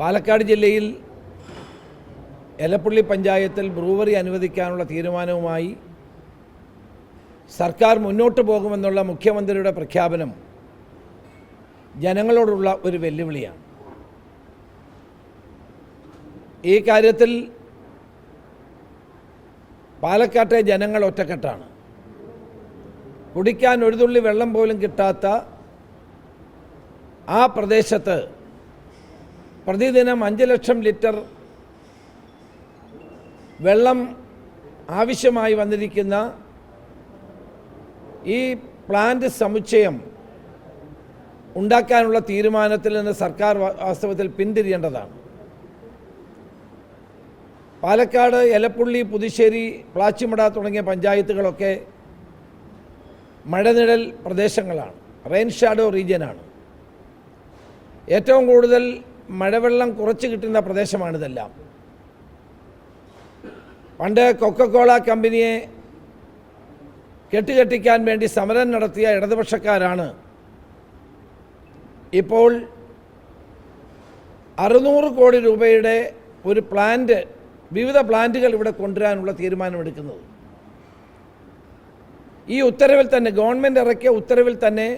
പാലക്കാട് ജില്ലയിൽ എലപ്പള്ളി പഞ്ചായത്തിൽ ബ്രൂവറി അനുവദിക്കാനുള്ള തീരുമാനവുമായി സർക്കാർ മുന്നോട്ട് പോകുമെന്നുള്ള മുഖ്യമന്ത്രിയുടെ പ്രഖ്യാപനം ജനങ്ങളോടുള്ള ഒരു വെല്ലുവിളിയാണ്. ഈ കാര്യത്തിൽ പാലക്കാട്ടെ ജനങ്ങൾ ഒറ്റക്കെട്ടാണ്. കുടിക്കാൻ ഒരു തുള്ളി വെള്ളം പോലും കിട്ടാത്ത ആ പ്രദേശത്ത് പ്രതിദിനം അഞ്ച് ലക്ഷം ലിറ്റർ വെള്ളം ആവശ്യമായി വന്നിരിക്കുന്ന ഈ പ്ലാന്റ് സമുച്ചയം ഉണ്ടാക്കാനുള്ള തീരുമാനത്തിൽ നിന്ന് സർക്കാർ വാസ്തവത്തിൽ പിന്തിരിയേണ്ടതാണ്. പാലക്കാട് എലപ്പുള്ളി പുതുശ്ശേരി പ്ലാച്ചിമട തുടങ്ങിയ പഞ്ചായത്തുകളൊക്കെ മഴനിഴൽ പ്രദേശങ്ങളാണ്. റെയിൻ ഷാഡോ റീജിയനാണ്. ഏറ്റവും കൂടുതൽ മഴവെള്ളം കുറച്ച് കിട്ടുന്ന പ്രദേശമാണിതെല്ലാം. പണ്ട് കൊക്കക്കോള കമ്പനിയെ കെട്ടുകെട്ടിക്കാൻ വേണ്ടി സമരം നടത്തിയ ഇടതുപക്ഷക്കാരാണ്. ഇപ്പോൾ അറുന്നൂറ് കോടി രൂപയുടെ ഒരു പ്ലാന്റ് വിവിധ പ്ലാന്റുകൾ ഇവിടെ കൊണ്ടുവരാനുള്ള തീരുമാനമെടുക്കുന്നത്. ഈ ഉത്തരവിൽ തന്നെ ഗവൺമെന്റ് ഇറക്കിയ ഉത്തരവിൽ തന്നെ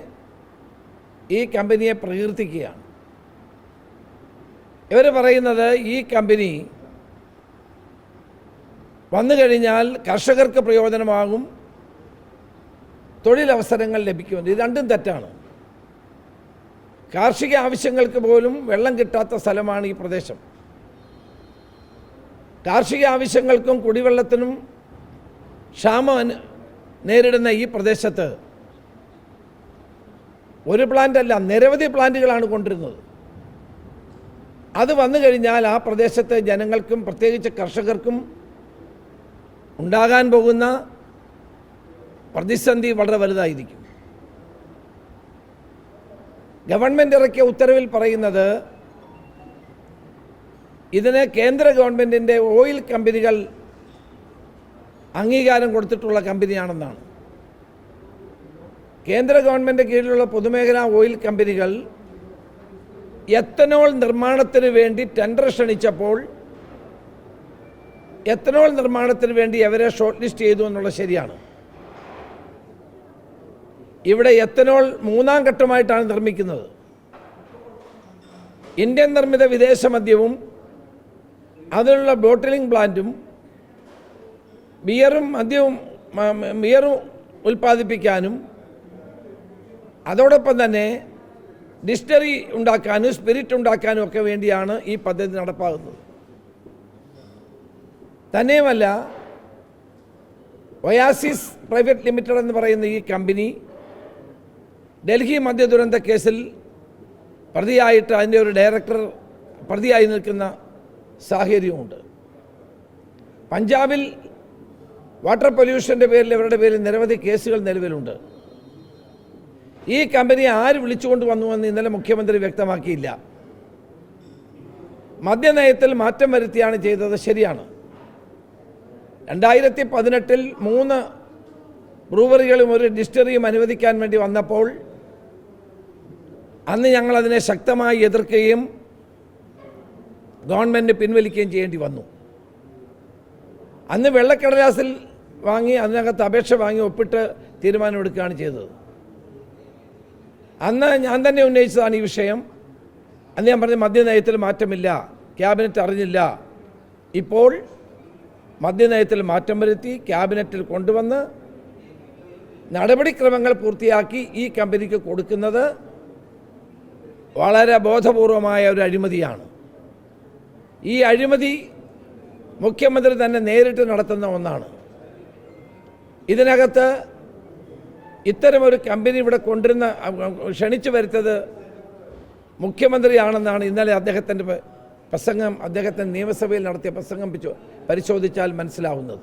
ഈ കമ്പനിയെ പ്രകീർത്തിക്കുകയാണ്. ഇവർ പറയുന്നത് ഈ കമ്പനി വന്നു കഴിഞ്ഞാൽ കർഷകർക്ക് പ്രയോജനമാകും തൊഴിലവസരങ്ങൾ ലഭിക്കുമെന്ന് ഇത് രണ്ടും തെറ്റാണ്. കാർഷിക ആവശ്യങ്ങൾക്ക് പോലും വെള്ളം കിട്ടാത്ത സ്ഥലമാണ് ഈ പ്രദേശം. കാർഷിക ആവശ്യങ്ങൾക്കും കുടിവെള്ളത്തിനും ക്ഷാമം നേരിടുന്ന ഈ പ്രദേശത്ത് ഒരു പ്ലാന്റ് അല്ല നിരവധി പ്ലാന്റുകളാണ് കൊണ്ടിരുന്നത്. അത് വന്നു കഴിഞ്ഞാൽ ആ പ്രദേശത്തെ ജനങ്ങൾക്കും പ്രത്യേകിച്ച് കർഷകർക്കും ഉണ്ടാകാൻ പോകുന്ന പ്രതിസന്ധി വളരെ വലുതായിരിക്കും. ഗവൺമെന്റ് ഇറക്കിയ ഉത്തരവിൽ പറയുന്നത് ഇതിന് കേന്ദ്ര ഗവൺമെന്റിന്റെ ഓയിൽ കമ്പനികൾ അംഗീകാരം കൊടുത്തിട്ടുള്ള കമ്പനിയാണെന്നാണ്. കേന്ദ്ര ഗവൺമെന്റ് കീഴിലുള്ള പൊതുമേഖലാ ഓയിൽ കമ്പനികൾ എത്തനോൾ നിർമ്മാണത്തിന് വേണ്ടി ടെൻഡർ ക്ഷണിച്ചപ്പോൾ എത്തനോൾ നിർമ്മാണത്തിന് വേണ്ടി അവരെ ഷോർട്ട് ലിസ്റ്റ് ചെയ്തു എന്നുള്ളത് ശരിയാണ്. ഇവിടെ എത്തനോൾ മൂന്നാം ഘട്ടമായിട്ടാണ് നിർമ്മിക്കുന്നത്. ഇന്ത്യൻ നിർമ്മിത വിദേശ മദ്യവും അതിനുള്ള ബോട്ടിലിംഗ് പ്ലാന്റും ബിയറും മദ്യവും ബിയറും ഉൽപ്പാദിപ്പിക്കാനും അതോടൊപ്പം തന്നെ ഡിസ്റ്ററി ഉണ്ടാക്കാനും സ്പിരിറ്റ് ഉണ്ടാക്കാനും ഒക്കെ വേണ്ടിയാണ് ഈ പദ്ധതി നടപ്പാകുന്നത് തന്നെയുമല്ല ഒയാസിസ് പ്രൈവറ്റ് ലിമിറ്റഡ് എന്ന് പറയുന്ന ഈ കമ്പനി ഡൽഹി മദ്യ ദുരന്ത കേസിൽ പ്രതിയായിട്ട് അതിന്റെ ഒരു ഡയറക്ടർ പ്രതിയായി നിൽക്കുന്ന സാഹചര്യമുണ്ട് പഞ്ചാബിൽ വാട്ടർ പൊല്യൂഷന്റെ പേരിൽ ഇവരുടെ പേരിൽ നിരവധി കേസുകൾ നിലവിലുണ്ട്. ഈ കമ്പനി ആര് വിളിച്ചുകൊണ്ട് വന്നുവെന്ന് ഇന്നലെ മുഖ്യമന്ത്രി വ്യക്തമാക്കിയില്ല. മദ്യനയത്തിൽ മാറ്റം വരുത്തിയാണ് ചെയ്തത് ശരിയാണ്. രണ്ടായിരത്തി പതിനെട്ടിൽ മൂന്ന് ബ്രൂവറികളും ഒരു ഡിസ്റ്ററിയും അനുവദിക്കാൻ വേണ്ടി വന്നപ്പോൾ അന്ന് ഞങ്ങൾ അതിനെ ശക്തമായി എതിർക്കുകയും ഗവൺമെന്റ് പിൻവലിക്കുകയും ചെയ്യേണ്ടി വന്നു. അന്ന് വെള്ളക്കടലാസിൽ വാങ്ങി അതിനകത്ത് അപേക്ഷ വാങ്ങി ഒപ്പിട്ട് തീരുമാനമെടുക്കുകയാണ് ചെയ്തത്. അന്ന് ഞാൻ തന്നെ ഉന്നയിച്ചതാണ് ഈ വിഷയം. അന്ന് ഞാൻ പറഞ്ഞ മദ്യനയത്തിൽ മാറ്റമില്ല. ക്യാബിനറ്റ് അറിഞ്ഞില്ല. ഇപ്പോൾ മദ്യനയത്തിൽ മാറ്റം വരുത്തി ക്യാബിനറ്റിൽ കൊണ്ടുവന്ന് നടപടിക്രമങ്ങൾ പൂർത്തിയാക്കി ഈ കമ്പനിക്ക് കൊടുക്കുന്നത് വളരെ ബോധപൂർവമായ ഒരു അഴിമതിയാണ്. ഈ അഴിമതി മുഖ്യമന്ത്രി തന്നെ നേരിട്ട് നടത്തുന്ന ഒന്നാണ്. ഇതിനകത്ത് ഇത്തരമൊരു കമ്പനി ഇവിടെ കൊണ്ടുവരുന്ന ക്ഷണിച്ചു വരുത്തത് മുഖ്യമന്ത്രിയാണെന്നാണ് ഇന്നലെ അദ്ദേഹത്തിന്റെ പ്രസംഗം അദ്ദേഹത്തിന്റെ നിയമസഭയിൽ നടത്തിയ പ്രസംഗം പരിശോധിച്ചാൽ മനസ്സിലാവുന്നത്.